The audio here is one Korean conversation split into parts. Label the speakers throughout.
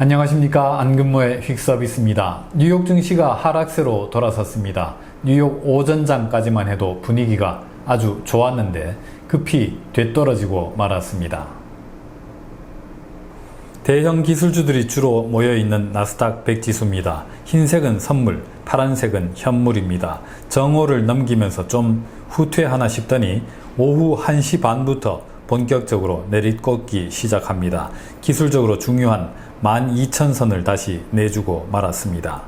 Speaker 1: 안녕하십니까 안근모의 휙서비스입니다. 뉴욕 증시가 하락세로 돌아섰습니다. 뉴욕 오전장까지만 해도 분위기가 아주 좋았는데 급히 되떨어지고 말았습니다. 대형 기술주들이 주로 모여있는 나스닥 100 지수입니다. 흰색은 선물, 파란색은 현물입니다. 정오를 넘기면서 좀 후퇴하나 싶더니 오후 1시 반부터 본격적으로 내리꽂기 시작합니다. 기술적으로 중요한 12,000선을 다시 내주고 말았습니다.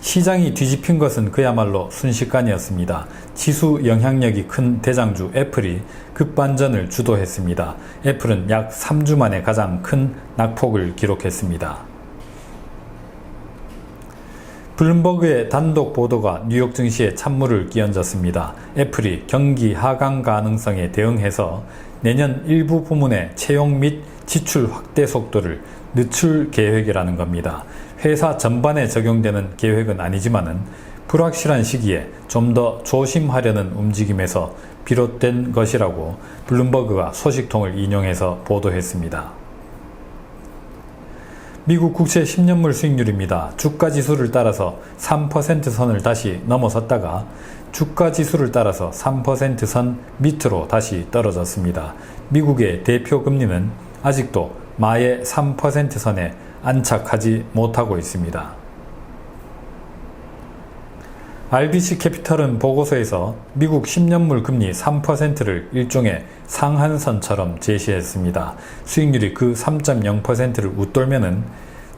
Speaker 1: 시장이 뒤집힌 것은 그야말로 순식간이었습니다. 지수 영향력이 큰 대장주 애플이 급반전을 주도했습니다. 애플은 약 3주 만에 가장 큰 낙폭을 기록했습니다. 블룸버그의 단독 보도가 뉴욕 증시에 찬물을 끼얹었습니다. 애플이 경기 하강 가능성에 대응해서 내년 일부 부문의 채용 및 지출 확대 속도를 늦출 계획이라는 겁니다. 회사 전반에 적용되는 계획은 아니지만은 불확실한 시기에 좀 더 조심하려는 움직임에서 비롯된 것이라고 블룸버그가 소식통을 인용해서 보도했습니다. 미국 국채 10년물 수익률입니다. 주가 지수를 따라서 3% 선을 다시 넘어섰다가 주가 지수를 따라서 3%선 밑으로 다시 떨어졌습니다. 미국의 대표 금리는 아직도 마의 3% 선에 안착하지 못하고 있습니다. RBC 캐피털은 보고서에서 미국 10년물 금리 3%를 일종의 상한선처럼 제시했습니다. 수익률이 그 3.0%를 웃돌면은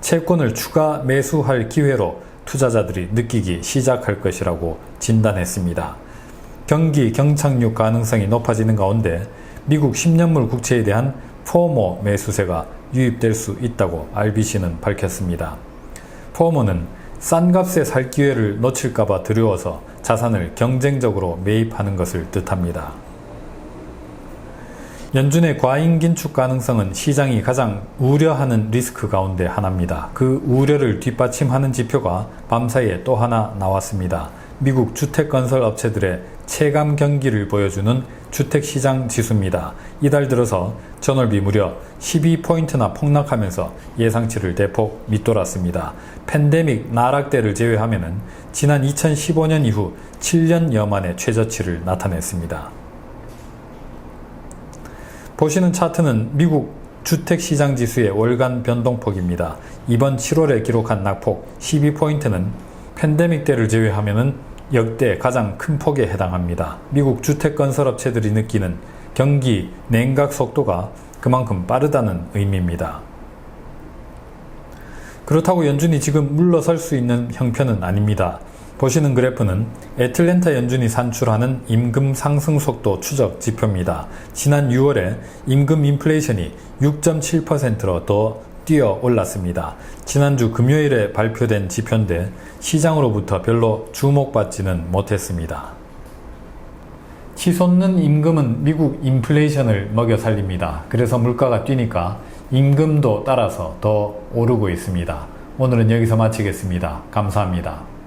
Speaker 1: 채권을 추가 매수할 기회로 투자자들이 느끼기 시작할 것이라고 진단했습니다. 경기 경착륙 가능성이 높아지는 가운데 미국 10년물 국채에 대한 포모 매수세가 유입될 수 있다고 RBC는 밝혔습니다. 포모는 싼 값에 살 기회를 놓칠까봐 두려워서 자산을 경쟁적으로 매입하는 것을 뜻합니다. 연준의 과잉 긴축 가능성은 시장이 가장 우려하는 리스크 가운데 하나입니다. 그 우려를 뒷받침하는 지표가 밤사이에 또 하나 나왔습니다. 미국 주택 건설 업체들의 체감 경기를 보여주는 주택시장 지수입니다. 이달 들어서 전월비 무려 12포인트나 폭락하면서 예상치를 대폭 밑돌았습니다. 팬데믹 나락대를 제외하면 지난 2015년 이후 7년여 만의 최저치를 나타냈습니다. 보시는 차트는 미국 주택시장 지수의 월간 변동폭입니다. 이번 7월에 기록한 낙폭 12포인트는 팬데믹 때를 제외하면 역대 가장 큰 폭에 해당합니다. 미국 주택건설업체들이 느끼는 경기 냉각 속도가 그만큼 빠르다는 의미입니다. 그렇다고 연준이 지금 물러설 수 있는 형편은 아닙니다. 보시는 그래프는 애틀랜타 연준이 산출하는 임금 상승 속도 추적 지표입니다. 지난 6월에 임금 인플레이션이 6.7%로 더 뛰어 올랐습니다. 지난주 금요일에 발표된 지표인데 시장으로부터 별로 주목받지는 못했습니다. 치솟는 임금은 미국 인플레이션을 먹여 살립니다. 그래서 물가가 뛰니까 임금도 따라서 더 오르고 있습니다. 오늘은 여기서 마치겠습니다. 감사합니다.